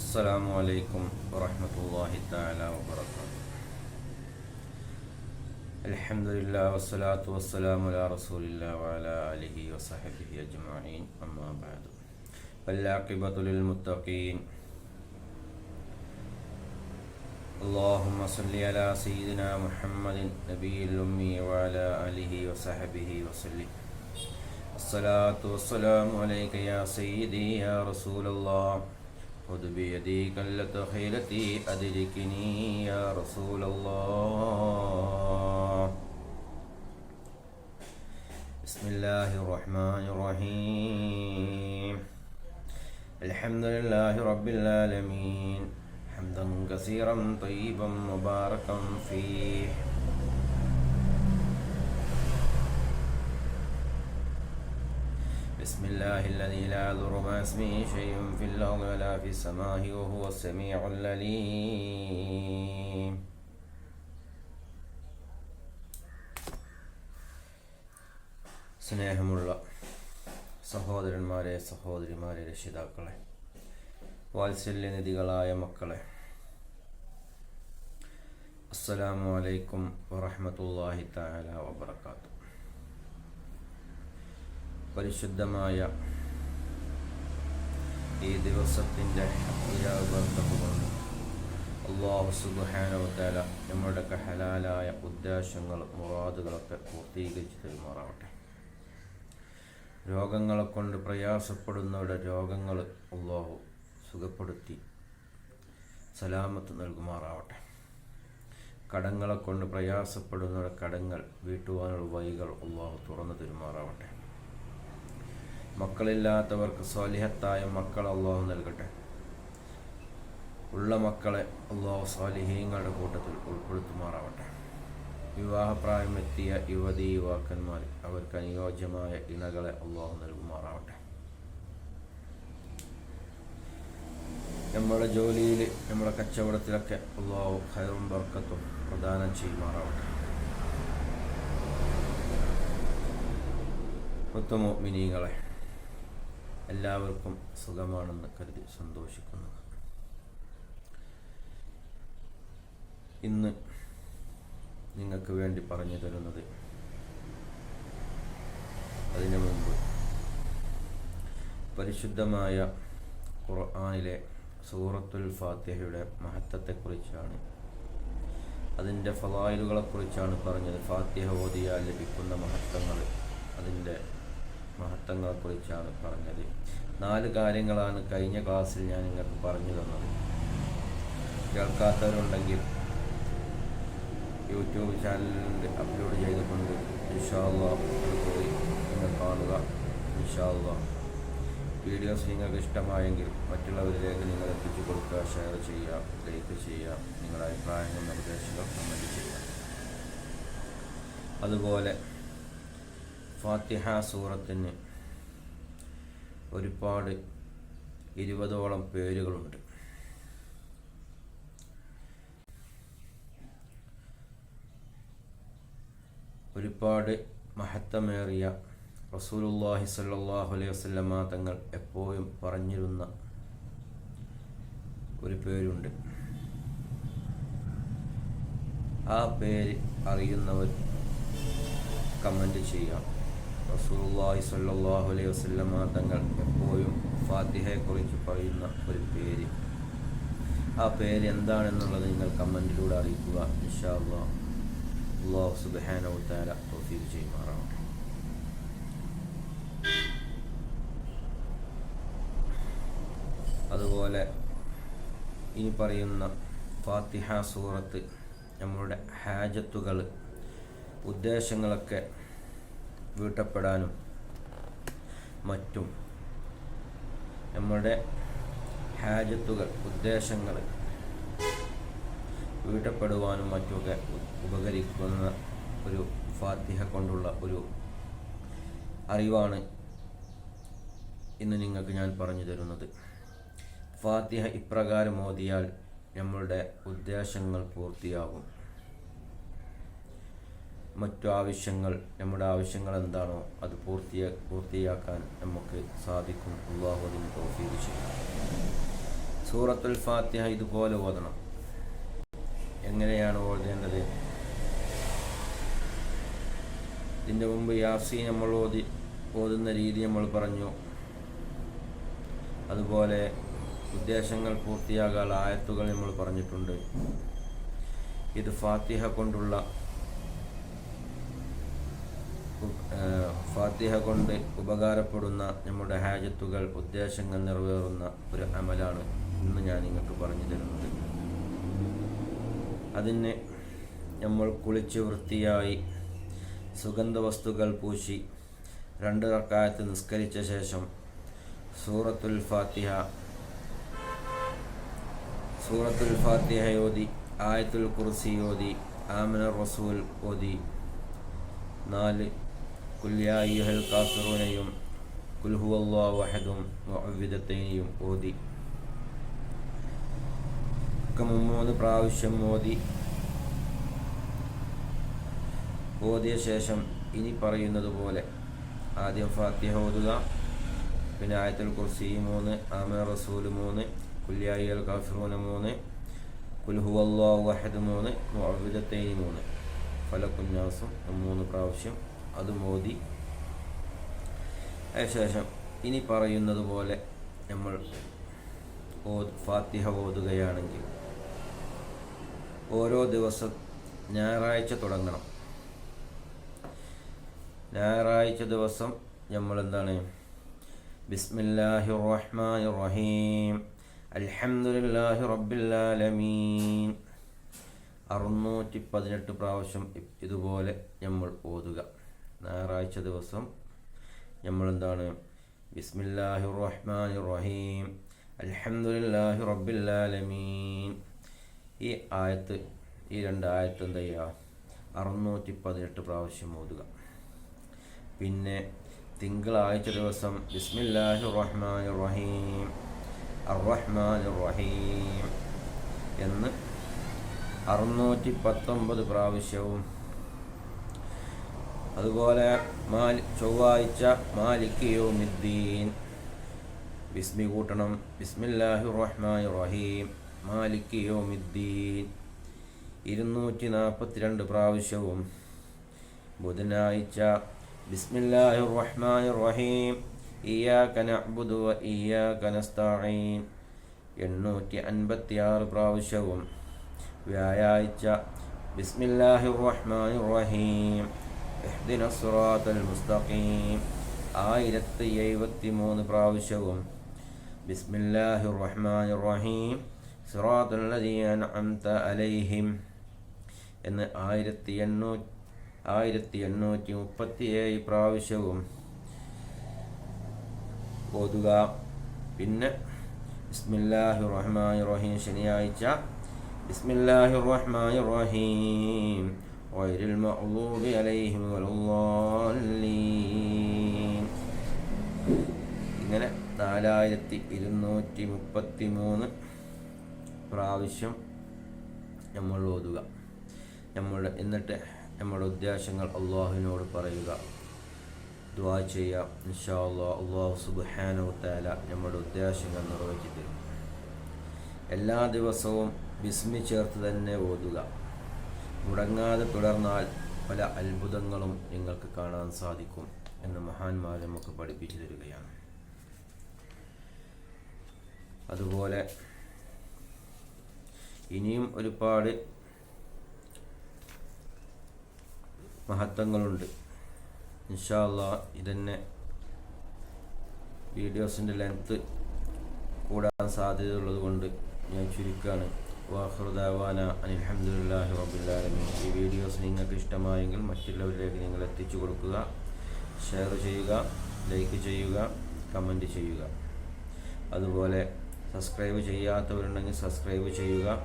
السلام عليكم ورحمة الله تعالى وبركاته الحمد لله والصلاة والسلام على رسول الله وعلى آله وصحبه أجمعين أما بعد والعاقبة للمتقين اللهم صل على سيدنا محمد نبي الأمي وعلى آله وصحبه وسلم الصلاة والسلام عليك يا سيدي يا رسول الله خذ بيدي خيلتي أدركني يا رسول الله. بسم الله الرحمن الرحيم. الحمد لله رب العالمين. حمدا كثيرا طيبا مباركا فيه. بسم الله الذي لا يضر مع اسمه شيء في الأرض ولا في السماء وهو السميع العليم സ്നേഹമുള്ള സഹോദരന്മാരെ സഹോദരിമാരെ രക്ഷിതാക്കളെ വാത്സല്യനിധികളായ മക്കളെ അസ്സലാമു അലൈക്കും വറഹമത്തല്ലാഹി തആല വബറകാത്തു പരിശുദ്ധമായ ഈ ദിവസത്തിന്റെ കൊണ്ട് അള്ളാഹു സുബാനവത്താല നമ്മുടെയൊക്കെ ഹലാലായ ഉദ്ദേശങ്ങളും മുറാദുകളൊക്കെ പൂർത്തീകരിച്ച് തരുമാറാവട്ടെ. രോഗങ്ങളെ കൊണ്ട് പ്രയാസപ്പെടുന്നവരുടെ രോഗങ്ങൾ അള്ളാഹു സുഖപ്പെടുത്തി സലാമത്ത് നൽകുമാറാവട്ടെ. കടങ്ങളെ കൊണ്ട് പ്രയാസപ്പെടുന്നവരുടെ കടങ്ങൾ വീട്ടുവാനുള്ള വഴികൾ അള്ളാഹു തുറന്നു തരുമാറാവട്ടെ. മക്കളില്ലാത്തവർക്ക് സ്വാലിഹത്തായ മക്കൾ അള്ളാഹു നൽകട്ടെ. ഉള്ള മക്കളെ അള്ളാഹു സ്വാലിഹീങ്ങളുടെ കൂട്ടത്തിൽ ഉൾപ്പെടുത്തുമാറാവട്ടെ. വിവാഹപ്രായമെത്തിയ യുവതി യുവാക്കന്മാർ അവർക്ക് അനുയോജ്യമായ ഇണകളെ അള്ളാഹു നൽകുമാറാവട്ടെ. നമ്മുടെ ജോലിയിൽ നമ്മുടെ കച്ചവടത്തിലൊക്കെ അള്ളാഹു ഹൈറും ബർക്കത്തും പ്രദാനം ചെയ്യുമാറാവട്ടെ. മിനികളെ എല്ലാവർക്കും സുഖമാണെന്ന് കരുതി സന്തോഷിക്കുന്നു. ഇന്ന് നിങ്ങൾക്ക് വേണ്ടി പറഞ്ഞു തരുന്നത് അതിനു മുമ്പ് പരിശുദ്ധമായ ഖുർആാനിലെ സൂറത്തുൽ ഫാത്തിഹയുടെ മഹത്വത്തെക്കുറിച്ചാണ്. അതിന്റെ ഫലായിലുകളെക്കുറിച്ചാണ് പറഞ്ഞത്. ഫാത്തിഹ ഓതിയാൽ ലഭിക്കുന്ന മഹത്വങ്ങൾ അതിന്റെ മഹത്വങ്ങളെക്കുറിച്ചാണ് പറഞ്ഞത്. നാല് കാര്യങ്ങളാണ് കഴിഞ്ഞ ക്ലാസ്സിൽ ഞാൻ നിങ്ങൾക്ക് പറഞ്ഞു തന്നത്. കേൾക്കാത്തവരുണ്ടെങ്കിൽ യൂട്യൂബ് ചാനലിൽ അപ്ലോഡ് ചെയ്തുകൊണ്ട് ഇൻഷാല്ല പോയി നിങ്ങൾ കാണുക ഇൻഷാല്ല വീഡിയോസ് നിങ്ങൾക്ക് ഇഷ്ടമായെങ്കിൽ മറ്റുള്ളവരിലേക്ക് നിങ്ങൾ എത്തിച്ചു കൊടുക്കുക ഷെയർ ചെയ്യുക ലൈക്ക് ചെയ്യുക നിങ്ങളുടെ അഭിപ്രായങ്ങൾ നിർദ്ദേശങ്ങൾ കമന്റ് ചെയ്യുക. അതുപോലെ ഫാത്തിഹ സൂറത്തിന് ഒരുപാട് ഇരുപതോളം പേരുകളുണ്ട്. ഒരുപാട് മഹത്തമേറിയ റസൂലുല്ലാഹി സല്ലാഹു അലൈഹി വസ്ലമ തങ്ങൾ എപ്പോഴും പറഞ്ഞിരുന്ന ഒരു പേരുണ്ട്. ആ പേര് അറിയുന്നവർ കമന്റ് ചെയ്യാം സ്വല്ലല്ലാഹു അലൈഹി വസല്ലമ തങ്ങൾ എപ്പോഴും ഫാത്തിഹയെക്കുറിച്ച് പറയുന്ന ഒരു പേര്. ആ പേര് എന്താണെന്നുള്ളത് നിങ്ങൾ കമന്റിലൂടെ അറിയിക്കുക. ഇൻഷാ അള്ളാഹ് തആല തൗഫീഖ് ചെയ്യുമാറാവട്ടെ അതുപോലെ ഇനി പറയുന്ന ഫാത്തിഹ സൂറത്ത് നമ്മളുടെ ഹാജത്തുകൾ ഉദ്ദേശങ്ങളൊക്കെ വീട്ടപ്പെടാനും മറ്റും. നമ്മുടെ ഹാജത്തുകൾ ഉദ്ദേശങ്ങൾ വീട്ടപ്പെടുവാനും മറ്റുമൊക്കെ ഉപകരിക്കുന്ന ഒരു ഫാത്തിഹ കൊണ്ടുള്ള ഒരു അറിവാണ് ഇന്ന് നിങ്ങൾക്ക് ഞാൻ പറഞ്ഞു തരുന്നത്. ഫാത്തിഹ ഇപ്രകാരം ഓതിയാൽ നമ്മളുടെ ഉദ്ദേശങ്ങൾ പൂർത്തിയാകും. മറ്റു ആവശ്യങ്ങൾ നമ്മുടെ ആവശ്യങ്ങൾ എന്താണോ അത് പൂർത്തിയാ പൂർത്തിയാക്കാൻ നമുക്ക് സാധിക്കും. അള്ളാഹു അതിന് ചെയ്യും. സൂറത്തുൽ ഫാത്തിഹ ഇതുപോലെ ഓതണം. എങ്ങനെയാണ് ഓതേണ്ടത്? ഇതിന്റെ മുമ്പ് യാസി നമ്മൾ ഓതി ഓതുന്ന രീതി നമ്മൾ പറഞ്ഞു. അതുപോലെ ഉദ്ദേശങ്ങൾ പൂർത്തിയാകാൻ ആയത്തുകൾ നമ്മൾ പറഞ്ഞിട്ടുണ്ട്. ഇത് ഫാത്തിഹ കൊണ്ടുള്ള ഫാത്തിഹ കൊണ്ട് ഉപകാരപ്പെടുന്ന നമ്മുടെ ഹാജത്തുകൾ ഉദ്ദേശങ്ങൾ നിറവേറുന്ന ഒരു അമലാണ് ഇന്ന് ഞാൻ നിങ്ങൾക്ക് പറഞ്ഞു തരുന്നത്. അതിന് നമ്മൾ കുളിച്ച് വൃത്തിയായി സുഗന്ധ വസ്തുക്കൾ പൂശി രണ്ട് റക്കായത്ത് നിസ്കരിച്ച ശേഷം സൂറത്തുൽ ഫാത്തിഹ സൂറത്തുൽ ഫാത്തിഹ ഓതി ആയത്തുൽ കുർസി ഓതി ആമന റസൂൽ ഓതി നാല് കുല്യായുഹൽ കാഫിറൂനയും കുൽഹുവല്ലാ വഹദും മുഅവ്വിദത്തൈനിയും ഓതി ഒക്കെ മൂന്ന് പ്രാവശ്യം ഓതി ഓതിയ ശേഷം ഇനി പറയുന്നത് പോലെ ആദ്യം ഫാത്തിഹ ഓതുക പിന്നെ ആയത്തുൽ കുർസി മൂന്ന് ആമ റസൂൽ മൂന്ന് കുല്യായി അൽ കാഫിറൂന മൂന്ന് കുൽഹു അള്ളാഹു വഹദ് മൂന്ന് മുഅവ്വിദത്തൈനി മൂന്ന്. ഫലക്കുഞ്ഞാസും മൂന്ന് പ്രാവശ്യം അത് മോദി. അതിനുശേഷം ഇനി പറയുന്നത് പോലെ നമ്മൾ ഫാത്തിഹ ഓതുകയാണെങ്കിൽ ഓരോ ദിവസം ഞായറാഴ്ച തുടങ്ങണം. ഞായറാഴ്ച ദിവസം നമ്മൾ എന്താണ് ബിസ്മില്ലാഹി റഹ്മാൻ റഹീം അൽഹംദുലില്ലാഹി റബ്ബിൽ ആലമീൻ അറുന്നൂറ്റി പതിനെട്ട് പ്രാവശ്യം ഇതുപോലെ നമ്മൾ ഓതുക. ഞായറാഴ്ച ദിവസം നമ്മളെന്താണ്? ബിസ്മില്ലാഹി റഹ്മാൻ റഹീം അൽഹംദുലില്ലാഹി റബ്ബില്ലാലമീൻ. ഈ ആയത്ത് ഈ രണ്ട് ആയത്ത് എന്താ ചെയ്യുക അറുന്നൂറ്റി പതിനെട്ട് പ്രാവശ്യം ഓതുക. പിന്നെ തിങ്കളാഴ്ച ദിവസം ബിസ്മില്ലാഹി റഹ്മാൻ റഹീം അറഹ്മാൻ റഹ്മാൻ റഹീം എന്ന് അറുന്നൂറ്റി പത്തൊമ്പത് പ്രാവശ്യവും അതുപോലെ മാലി ചൊവ്വാഴ്ച മാലിക് ബിസ്മി കൂട്ടണം. ബിസ്മില്ലാഹി റഹ്മാൻ റഹീം മാലിക് യോമിദ്ദീൻ. ഇരുന്നൂറ്റി നാൽപ്പത്തിരണ്ട് പ്രാവശ്യവും ബുധനാഴ്ച ബിസ്മില്ലാഹി റഹ്മാൻ റഹീം ഇയാക നഅ്ബുദു വ ഇയാക നസ്തഈൻ. എണ്ണൂറ്റി അൻപത്തി ആറ് പ്രാവശ്യവും വ്യാഴാഴ്ച ബിസ്മില്ലാഹി റഹ്മാൻ റഹീം ഇഹ്ദിന സുറാത്തൽ മുസ്തഖീം. ആയിരത്തി എഴുപത്തി മൂന്ന് പ്രാവശ്യവും ബിസ്മില്ലാഹി റഹ്മാൻ റഹീം സുറാത്തുല്ലദീന അംത അലൈഹിം എന്ന് ആയിരത്തി എണ്ണൂ ആയിരത്തി എണ്ണൂറ്റി മുപ്പത്തി ഏഴ് പ്രാവശ്യവും ഓതുക. പിന്നെ ബിസ്മില്ലാഹി റഹ്മാൻ റഹീം ശനിയാഴ്ച. ബിസ്മില്ലാഹി റഹ്മാൻ റഹീം غير المغضوب عليهم ولا الضالين ഇങ്ങനെ നാലായിരത്തി ഇരുന്നൂറ്റി മുപ്പത്തി മൂന്ന് പ്രാവശ്യം നമ്മൾ ഓതുക നമ്മളുടെ എന്നിട്ട് നമ്മുടെ ഉദ്ദേശങ്ങൾ അള്ളാഹുവിനോട് പറയുക ദ്വാ ചെയ്യാം ഇൻഷാ അള്ളാഹ് അള്ളാഹു സുബാനു താല നമ്മുടെ ഉദ്ദേശങ്ങൾ നിറവേറ്റി തരും എല്ലാ ദിവസവും ബിസ്മി ചേർത്ത് തന്നെ ഓതുക മുടങ്ങാതെ തുടർന്നാൽ പല അത്ഭുതങ്ങളും നിങ്ങൾക്ക് കാണാൻ സാധിക്കും എന്ന് മഹാന്മാർ നമുക്ക് പഠിപ്പിച്ചു തരികയാണ്. അതുപോലെ ഇനിയും ഒരുപാട് മഹത്വങ്ങളുണ്ട്. ഇൻഷാല്ല ഇതന്നെ വീഡിയോസിന്റെ ലെങ്ത്ത് കൂടാൻ സാധ്യതയുള്ളത് കൊണ്ട് ഞാൻ ചുരുക്കാണ്. വാഹൃദാവാന അനിൽഹമുല്ലാഹി റബുല്ലാലമീൻ ഈ വീഡിയോസ് നിങ്ങൾക്ക് ഇഷ്ടമായെങ്കിൽ മറ്റുള്ളവരിലേക്ക് നിങ്ങൾ എത്തിച്ചു കൊടുക്കുക. ഷെയർ ചെയ്യുക ലൈക്ക് ചെയ്യുക കമന്റ് ചെയ്യുക. അതുപോലെ സബ്സ്ക്രൈബ് ചെയ്യാത്തവരുണ്ടെങ്കിൽ സബ്സ്ക്രൈബ് ചെയ്യുക.